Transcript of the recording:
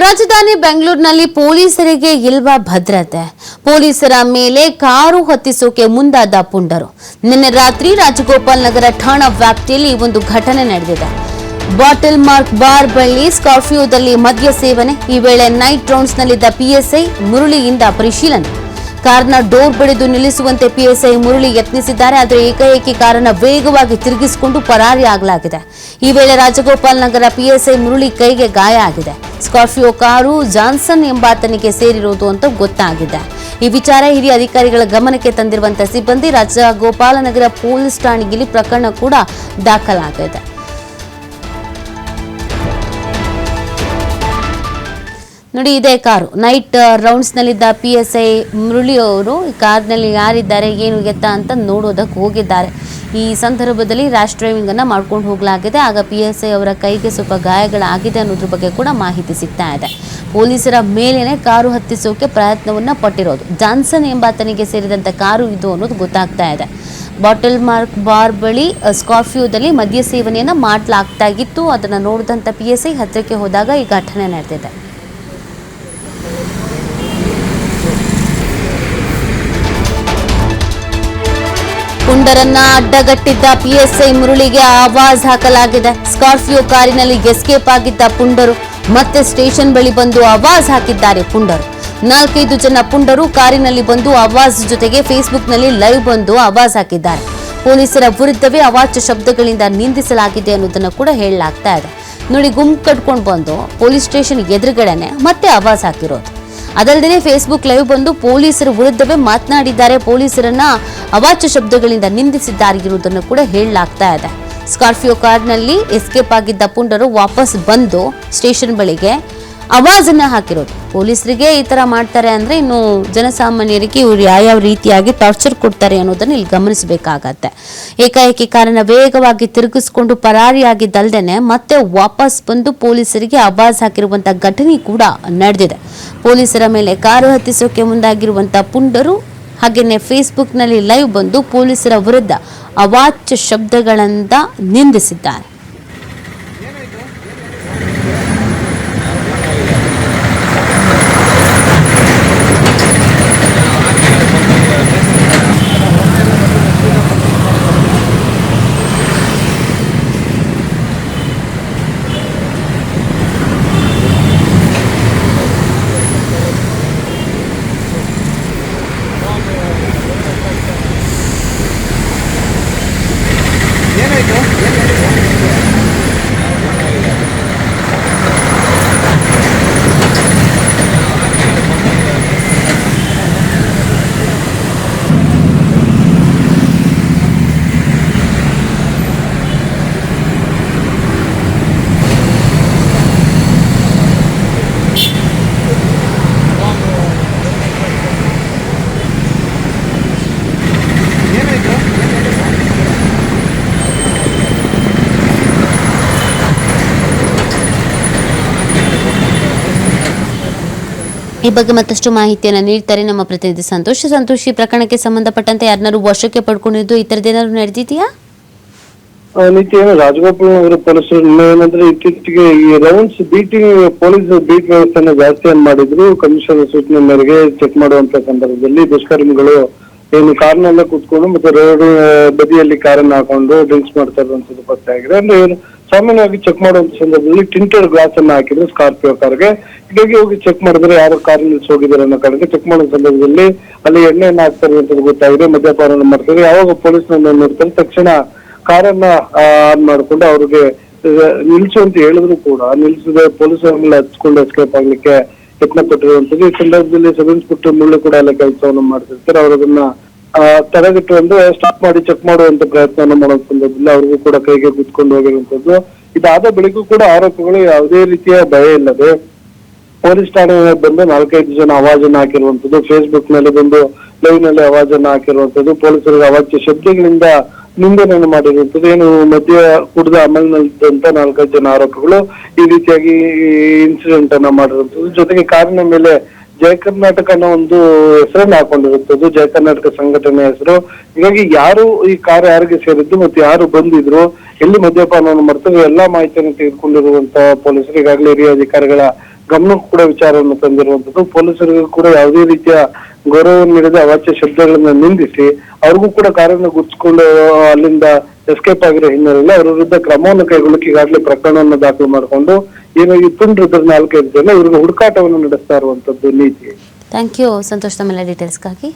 ರಾಜಧಾನಿ ಬೆಂಗಳೂರಿನಲ್ಲಿ ಪೊಲೀಸರಿಗೆ ಇಲ್ವಾ ಭದ್ರತೆ? ಪೊಲೀಸರ ಮೇಲೆ ಕಾರು ಹೊತ್ತಿಸೋಕೆ ಮುಂದಾದ ಪುಂಡರು. ನಿನ್ನೆ ರಾತ್ರಿ ರಾಜಗೋಪಾಲ್ ನಗರ ಠಾಣಾ ವ್ಯಾಪ್ತಿಯಲ್ಲಿ ಒಂದು ಘಟನೆ ನಡೆದಿದೆ. ಬಾಟಲ್ ಮಾರ್ಕ್ ಬಾರ್ ಬಳಿ ಸ್ಕಾರ್ಪಿಯೋದಲ್ಲಿ ಮದ್ಯ ಸೇವನೆ, ಈ ವೇಳೆ ನೈಟ್ ರೌಂಡ್ಸ್ನಲ್ಲಿದ್ದ ಪಿಎಸ್ಐ ಮುರುಳಿಯಿಂದ ಪರಿಶೀಲನೆ. ಕಾರ್ನ ಡೋರ್ ಬಡಿದು ನಿಲ್ಲಿಸುವಂತೆ ಪಿಎಸ್ಐ ಮುರಳಿ ಯತ್ನಿಸಿದ್ದಾರೆ. ಆದರೆ ಏಕಾಏಕಿ ಕಾರನ್ನ ವೇಗವಾಗಿ ತಿರುಗಿಸಿಕೊಂಡು ಪರಾರಿಯಾಗಲಾಗಿದೆ. ಈ ವೇಳೆ ರಾಜಗೋಪಾಲ್ ನಗರ ಪಿಎಸ್ಐ ಮುರಳಿ ಕೈಗೆ ಗಾಯ ಆಗಿದೆ. ಸ್ಕಾರ್ಪಿಯೋ ಕಾರು ಜಾನ್ಸನ್ ಎಂಬಾತನಿಗೆ ಸೇರಿರುವುದು ಅಂತ ಗೊತ್ತಾಗಿದೆ. ಈ ವಿಚಾರ ಹಿರಿಯ ಅಧಿಕಾರಿಗಳ ಗಮನಕ್ಕೆ ತಂದಿರುವಂತಹ ಸಿಬ್ಬಂದಿ ರಾಜಗೋಪಾಲನಗರ ಪೊಲೀಸ್ ಠಾಣೆಯಲ್ಲಿ ಪ್ರಕರಣ ಕೂಡ ದಾಖಲಾಗಿದೆ. ನೋಡಿ, ಇದೇ ಕಾರು. ನೈಟ್ ರೌಂಡ್ಸ್ ನಲ್ಲಿದ್ದ ಪಿ ಎಸ್ ಐ ಮುರುಳಿ ಅವರು ಈ ಕಾರ್ನಲ್ಲಿ ಯಾರಿದ್ದಾರೆ, ಏನು ಎತ್ತ ಅಂತ ನೋಡೋದಕ್ಕೆ ಹೋಗಿದ್ದಾರೆ. ಈ ಸಂದರ್ಭದಲ್ಲಿ ರ್ಯಾಶ್ ಡ್ರೈವಿಂಗ್ ಅನ್ನ ಮಾಡ್ಕೊಂಡು ಹೋಗಲಾಗಿದೆ. ಆಗ ಪಿ ಎಸ್ ಐ ಅವರ ಕೈಗೆ ಸ್ವಲ್ಪ ಗಾಯಗಳಾಗಿದೆ ಅನ್ನೋದ್ರ ಬಗ್ಗೆ ಕೂಡ ಮಾಹಿತಿ ಸಿಗ್ತಾ ಇದೆ. ಪೊಲೀಸರ ಮೇಲೇನೆ ಕಾರು ಹತ್ತಿಸೋಕೆ ಪ್ರಯತ್ನವನ್ನ ಪಟ್ಟಿರೋದು. ಜಾನ್ಸನ್ ಎಂಬಾತನಿಗೆ ಸೇರಿದಂತ ಕಾರು ಇದು ಅನ್ನೋದು ಗೊತ್ತಾಗ್ತಾ ಇದೆ. ಬಾಟಲ್ ಮಾರ್ಕ್ ಬಾರ್ ಬಳಿ ಸ್ಕಾರ್ಪಿಯೋದಲ್ಲಿ ಮದ್ಯ ಸೇವನೆಯನ್ನು ಮಾಡಲಾಗ್ತಾ ಇತ್ತು. ಅದನ್ನ ನೋಡಿದಂತ ಪಿ ಎಸ್ ಐ ಹತ್ತಿರಕ್ಕೆ ಹೋದಾಗ ಈ ಘಟನೆ ನಡೆದಿದೆ. ಪುಂಡರನ್ನ ಅಡ್ಡಗಟ್ಟಿದ್ದ ಪಿಎಸ್ಐ ಮುರುಳಿಗೆ ಆವಾಜ್ ಹಾಕಲಾಗಿದೆ. ಸ್ಕಾರ್ಪಿಯೋ ಕಾರಿನಲ್ಲಿ ಎಸ್ಕೇಪ್ ಆಗಿದ್ದ ಪುಂಡರು. ಮತ್ತೆ ಸ್ಟೇಷನ್ ಬಳಿ ಬಂದು ಆವಾಜ್ ಹಾಕಿದ್ದಾರೆ ಪುಂಡರು. ನಾಲ್ಕೈದು ಜನ ಪುಂಡರು ಕಾರಿನಲ್ಲಿ ಬಂದು ಆವಾಜ್ ಜೊತೆಗೆ ಫೇಸ್ಬುಕ್ನಲ್ಲಿ ಲೈವ್ ಬಂದು ಆವಾಜ್ ಹಾಕಿದ್ದಾರೆ. ಪೊಲೀಸರ ವಿರುದ್ಧವೇ ಅವಾಚ್ಯ ಶಬ್ದಗಳಿಂದ ನಿಂದಿಸಲಾಗಿದೆ ಅನ್ನೋದನ್ನು ಕೂಡ ಹೇಳಲಾಗ್ತಾ ಇದೆ. ನೋಡಿ, ಗುಂಪು ಕಟ್ಕೊಂಡು ಬಂದು ಪೊಲೀಸ್ ಸ್ಟೇಷನ್ ಎದುರುಗಡೆನೆ ಮತ್ತೆ ಆವಾಜ್ ಹಾಕಿರೋದು. ಅದಲ್ಲದೆ ಫೇಸ್ಬುಕ್ ಲೈವ್ ಬಂದು ಪೊಲೀಸರ ವಿರುದ್ಧವೇ ಮಾತನಾಡಿದ್ದಾರೆ. ಪೊಲೀಸರನ್ನ ಅವಾಚ್ಯ ಶಬ್ದಗಳಿಂದ ನಿಂದಿಸಿದ್ದಾರೆ ಇರುವುದನ್ನು ಕೂಡ ಹೇಳಲಾಗ್ತಾ ಇದೆ. ಸ್ಕಾರ್ಪಿಯೋ ಕಾರ್ನಲ್ಲಿ ಎಸ್ಕೇಪ್ ಆಗಿದ್ದ ಪುಂಡರು ವಾಪಸ್ ಬಂದು ಸ್ಟೇಷನ್ ಬಳಿಗೆ ಅವಾಜನ್ನು ಹಾಕಿರೋದು. ಪೊಲೀಸರಿಗೆ ಈ ತರ ಮಾಡ್ತಾರೆ ಅಂದ್ರೆ ಇನ್ನು ಜನಸಾಮಾನ್ಯರಿಗೆ ಇವರು ಯಾವ್ಯಾವ ರೀತಿಯಾಗಿ ಟಾರ್ಚರ್ ಕೊಡ್ತಾರೆ ಅನ್ನೋದನ್ನ ಇಲ್ಲಿ ಗಮನಿಸಬೇಕಾಗತ್ತೆ. ಏಕಾಏಕಿ ಕಾರನ್ನ ವೇಗವಾಗಿ ತಿರುಗಿಸ್ಕೊಂಡು ಪರಾರಿಯಾಗಿದ್ದಲ್ದೇನೆ ಮತ್ತೆ ವಾಪಸ್ ಬಂದು ಪೊಲೀಸರಿಗೆ ಅಬಾಜ್ ಹಾಕಿರುವಂತ ಘಟನೆ ಕೂಡ ನಡೆದಿದೆ. ಪೊಲೀಸರ ಮೇಲೆ ಕಾರು ಹತ್ತಿಸೋಕೆ ಮುಂದಾಗಿರುವಂತ ಪುಂಡರು ಹಾಗೆಯೇ ಫೇಸ್ಬುಕ್ನಲ್ಲಿ ಲೈವ್ ಬಂದು ಪೊಲೀಸರ ವಿರುದ್ಧ ಅವಾಚ್ಯ ಶಬ್ದಗಳಿಂದ ನಿಂದಿಸಿದ್ದಾರೆ ಈ ಬಗ್ಗೆ ಮತ್ತಷ್ಟು ಮಾಹಿತಿಯನ್ನು ನೀಡ್ತಾರೆ ನಮ್ಮ ಪ್ರತಿನಿಧಿ ಸಂತೋಷ್. ಸಂತೋಷ್ ಪ್ರಕರಣಕ್ಕೆ ಸಂಬಂಧಪಟ್ಟಂತೆ ಯಾರನ್ನಾರು ವಶಕ್ಕೆ ಪಡ್ಕೊಂಡಿದ್ದು ಈ ತರದೇನಾದ್ರು ನಡೆದಿದೆಯಾ? ನಿತ್ಯ ಏನು ರಾಜಗೋಪಾಲ್ ನಗರ ಪೊಲೀಸರು ಏನಂದ್ರೆ ಇತ್ತೀಚೆಗೆ ಈ ರೌಂಡ್ಸ್ ಬೀಟಿಂಗ್ ಪೊಲೀಸ್ ಬೀಟ್ ವ್ಯವಸ್ಥೆನ ಜಾಸ್ತಿ ಮಾಡಿದ್ರು ಕಮಿಷನರ್ ಸೂಚನೆ ಮೇರೆಗೆ ಚೆಕ್ ಮಾಡುವಂತ ಸಂದರ್ಭದಲ್ಲಿ ದುಷ್ಕರ್ಮಿಗಳು ಏನು ಕಾರ್ನಲ್ಲೇ ಕೂತ್ಕೊಂಡು ಮತ್ತೆ ರೋಡ್ ಬದಿಯಲ್ಲಿ ಕಾರನ್ನ ಹಾಕೊಂಡು ಡ್ರಿಂಕ್ಸ್ ಮಾಡ್ತಾ ಇರುವಂತದ್ದು ಪತ್ತೆ ಆಗಿದೆ. ಅಂದ್ರೆ ಏನು ಸಾಮಾನ್ಯವಾಗಿ ಚೆಕ್ ಮಾಡುವಂತ ಸಂದರ್ಭದಲ್ಲಿ ಟಿಂಟೆಡ್ ಗ್ಲಾಸ್ ಅನ್ನ ಹಾಕಿದ್ರು ಸ್ಕಾರ್ಪಿಯೋ ಕಾರ್ಗೆ ಹೀಗಾಗಿ ಹೋಗಿ ಚೆಕ್ ಮಾಡಿದ್ರೆ ಯಾರು ಕಾರ್ ನಿಲ್ಸಿ ಹೋಗಿದ್ದಾರೆ ಅನ್ನೋ ಕಾರಣಕ್ಕೆ ಚೆಕ್ ಮಾಡೋ ಸಂದರ್ಭದಲ್ಲಿ ಅಲ್ಲಿ ಎಣ್ಣೆ ಹಾಕ್ತಾರೆ ಅಂತ ಗೊತ್ತಾಗಿದೆ ಮದ್ಯಪಾನ ಮಾಡ್ತಾರೆ. ಯಾವಾಗ ಪೊಲೀಸ್ನನ್ನ ನೋಡ್ತಾರೆ, ತಕ್ಷಣ ಕಾರನ್ನ ಆನ್ ಮಾಡಿಕೊಂಡು ಅವ್ರಿಗೆ ನಿಲ್ಸು ಅಂತ ಹೇಳಿದ್ರು ಕೂಡ. ನಿಲ್ಸದೆ ಪೊಲೀಸ್ ಮೇಲೆ ಹಚ್ಕೊಂಡು ಎಸ್ಕೇಪ್ ಆಗ್ಲಿಕ್ಕೆ ಯತ್ನ ಪಟ್ಟಿರುವಂತದ್ದು ಈ ಸಂದರ್ಭದಲ್ಲಿ ಸಬ್ ಇನ್ಸ್ಪೆಕ್ಟರ್ ಮುಳ್ಳು ಕೂಡ ಎಲ್ಲ ಕೆಲಸವನ್ನು ಮಾಡ್ತಿರ್ತಾರೆ. ಅದನ್ನ ತಡೆಗಟ್ಟು ಅಂದ್ರೆ ಸ್ಟಾಪ್ ಮಾಡಿ ಚೆಕ್ ಮಾಡುವಂತ ಪ್ರಯತ್ನವನ್ನು ಮಾಡೋ ಸಂದರ್ಭದಲ್ಲಿ ಅವ್ರಿಗೂ ಕೂಡ ಕೈಗೆ ಕುತ್ಕೊಂಡು ಹೋಗಿರುವಂತದ್ದು ಇದಾದ ಬಳಿಕೂ ಕೂಡ ಆರೋಪಿಗಳು ಯಾವುದೇ ರೀತಿಯ ಭಯ ಇಲ್ಲದೆ ಪೊಲೀಸ್ ಠಾಣೆ ಬಂದು ನಾಲ್ಕೈದು ಜನ ಅವಾಜನ್ನ ಹಾಕಿರುವಂತದ್ದು ಫೇಸ್ಬುಕ್ನಲ್ಲಿ ಬಂದು ಲೈವ್ನಲ್ಲಿ ಅವಾಜನ್ನ ಹಾಕಿರುವಂತದ್ದು ಪೊಲೀಸರಿಗೆ ಅವಾಚ್ಯ ಶಬ್ದಗಳಿಂದ ನಿಂದನೆಯನ್ನು ಮಾಡಿರುವಂತದ್ದು ಏನು ಮಧ್ಯ ಕುಡಿದ ಅಮಲ್ನಲ್ಲಿದ್ದಂತ ನಾಲ್ಕೈದು ಜನ ಆರೋಪಿಗಳು ಈ ರೀತಿಯಾಗಿ ಇನ್ಸಿಡೆಂಟ್ ಅನ್ನ ಮಾಡಿರುವಂತದ್ದು ಜೊತೆಗೆ ಕಾರಿನ ಮೇಲೆ ಜಯ ಕರ್ನಾಟಕ ಅನ್ನೋ ಒಂದು ಹೆಸರನ್ನ ಹಾಕೊಂಡಿರುತ್ತದೆ ಜಯ ಕರ್ನಾಟಕ ಸಂಘಟನೆ ಹೆಸರು. ಹೀಗಾಗಿ ಯಾರು ಈ ಕಾರ್ ಯಾರಿಗೆ ಸೇರಿದ್ದು ಮತ್ತೆ ಯಾರು ಬಂದಿದ್ರು, ಎಲ್ಲಿ ಮದ್ಯಪಾನವನ್ನು ಮಾಡ್ತಾರೆ ಎಲ್ಲಾ ಮಾಹಿತಿಯನ್ನು ತೆಗೆದುಕೊಂಡಿರುವಂತಹ ಪೊಲೀಸರು, ಈಗಾಗಲೇ ಹಿರಿಯ ಅಧಿಕಾರಿಗಳ ಗಮನಕ್ಕೂ ಕೂಡ ವಿಚಾರವನ್ನು ತಂದಿರುವಂತದ್ದು ಪೊಲೀಸರಿಗೂ ಕೂಡ ಯಾವುದೇ ರೀತಿಯ ಗೌರವ ನೀಡದೆ ಅವಾಚ್ಯ ಶಬ್ದಗಳನ್ನ ನಿಂದಿಸಿ, ಅವ್ರಿಗೂ ಕೂಡ ಕಾರನ್ನು ಗುರ್ತಿಸ್ಕೊಂಡು ಅಲ್ಲಿಂದ ಎಸ್ಕೇಪ್ ಆಗಿರೋ ಹಿನ್ನೆಲೆಯಲ್ಲಿ ಅವರ ವಿರುದ್ಧ ಕ್ರಮವನ್ನು ಕೈಗೊಳ್ಳಕ್ಕೆ ಈಗಾಗಲೇ ಪ್ರಕರಣವನ್ನು ದಾಖಲು ಮಾಡಿಕೊಂಡು ಏನು ಈ ನಾಲ್ಕೈದು ಜನ ಇವ್ರಿಗೆ ಹುಡುಕಾಟವನ್ನು ನಡೆಸ್ತಾ ಇರುವಂತದ್ದು ನೀತಿ. ಥ್ಯಾಂಕ್ ಯು ಸಂತೋಷ್ ತಮ್ಮೆಲ್ಲ ಡೀಟೇಲ್ಸ್ಗಾಗಿ